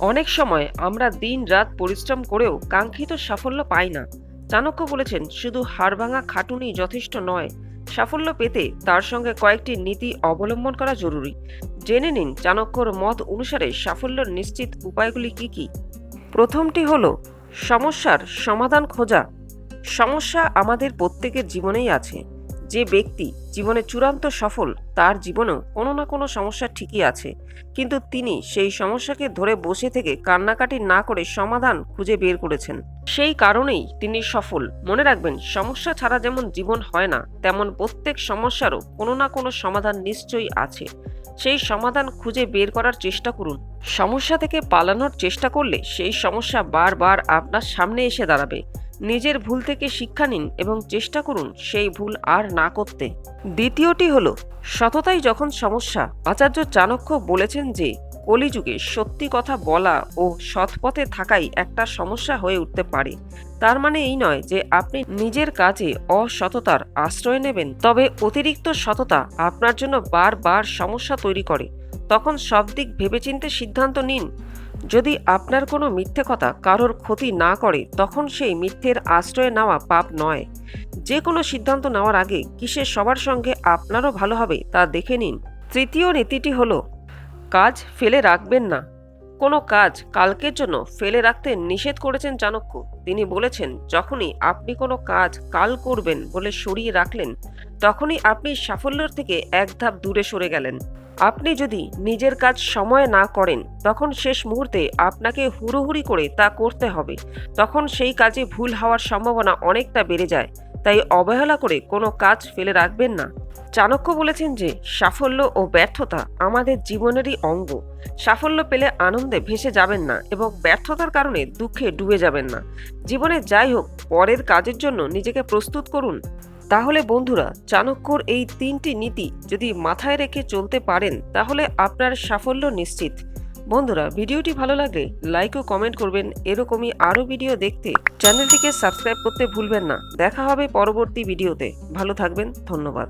অনেক সময় আমরা দিন রাত পরিশ্রম করেও কাঙ্ক্ষিত সাফল্য পাই না। চাণক্য বলেছেন, শুধু হাড়ভাঙা খাটুনি যথেষ্ট নয়, সাফল্য পেতে তার সঙ্গে কয়েকটি নীতি অবলম্বন করা জরুরি। জেনে নিন চাণক্যর মত অনুসারে সাফল্যের নিশ্চিত উপায়গুলি কি কি। প্রথমটি হলো, সমস্যার সমাধান খোঁজা। সমস্যা আমাদের প্রত্যেকের জীবনেই আছে। যে ব্যক্তি জীবনে চূড়ান্ত সফল, তার জীবনেও কোনো না কোনো সমস্যা ঠিকই আছে। কিন্তু তিনি সেই সমস্যাকে ধরে বসে থেকে কান্নাকাটি না করে সমাধান খুঁজে বের করেছেন। সেই কারণেই তিনি সফল। মনে রাখবেন, সমস্যা ছাড়া যেমন জীবন হয় না, তেমন প্রত্যেক সমস্যারও কোনো না কোনো সমাধান নিশ্চয়ই আছে। সেই সমাধান খুঁজে বের করার চেষ্টা করুন। সমস্যা থেকে পালানোর চেষ্টা করলে সেই সমস্যা বারবার আপনার সামনে এসে দাঁড়াবে। নিজের ভুল থেকে শিক্ষা নিন এবং চেষ্টা করুন সেই ভুল আর না করতে। দ্বিতীয়টি হল, সততাই যখন সমস্যা, আচার্য চাণক্য বলেছেন যে, কলিযুগে সত্যি কথা বলা ও সৎপথে থাকাই একটা সমস্যা হয়ে উঠতে পারে। তার মানে এই নয় যে, আপনি নিজের কাজে অসততার আশ্রয় নেবেন, তবে অতিরিক্ত সততা আপনার জন্য বারবার সমস্যা তৈরি করে। তখন সব দিক ভেবেচিন্তে সিদ্ধান্ত নিন। যদি আপনার কোনো মিথ্যে কথা কারোর ক্ষতি না করে, তখন সেই মিথ্যের আশ্রয় নেওয়া পাপ নয়। যে কোনো সিদ্ধান্ত নেওয়ার আগে কিসের সবার সঙ্গে আপনারও ভালো হবে তা দেখে নিন। তৃতীয় নীতিটি হলো, কাজ ফেলে রাখবেন না। কোনো কাজ কালকের জন্য ফেলে রাখতে নিষেধ করেছেন চাণক্য। তিনি বলেছেন, যখনই আপনি কোনো কাজ কাল করবেন বলে সরিয়ে রাখলেন, তখনই আপনি সাফল্যের থেকে এক ধাপ দূরে সরে গেলেন। আপনি যদি নিজের কাজ সময় না করেন, তখন শেষ মুহূর্তে আপনাকে হুড়োহুড়ি করে তা করতে হবে। তখন সেই কাজে ভুল হওয়ার সম্ভাবনা অনেকটা বেড়ে যায়। তাই অবহেলা করে কোনো কাজ ফেলে রাখবেন না। চাণক্য বলেছেন যে, সাফল্য ও ব্যর্থতা আমাদের জীবনেরই অঙ্গ। সাফল্য পেলে আনন্দে ভেসে যাবেন না এবং ব্যর্থতার কারণে দুঃখে ডুবে যাবেন না। জীবনে যাই হোক, পরের কাজের জন্য নিজেকে প্রস্তুত করুন। তাহলে বন্ধুরা, চাণক্যর এই তিনটি নীতি যদি মাথায় রেখে চলতে পারেন, তাহলে আপনার সাফল্য নিশ্চিত। বন্ধুরা, ভিডিওটি ভালো লাগলে লাইক ও কমেন্ট করবেন। এরকমই আরও ভিডিও দেখতে চ্যানেলটিকে সাবস্ক্রাইব করতে ভুলবেন না। দেখা হবে পরবর্তী ভিডিওতে ভালো থাকবেন, ধন্যবাদ।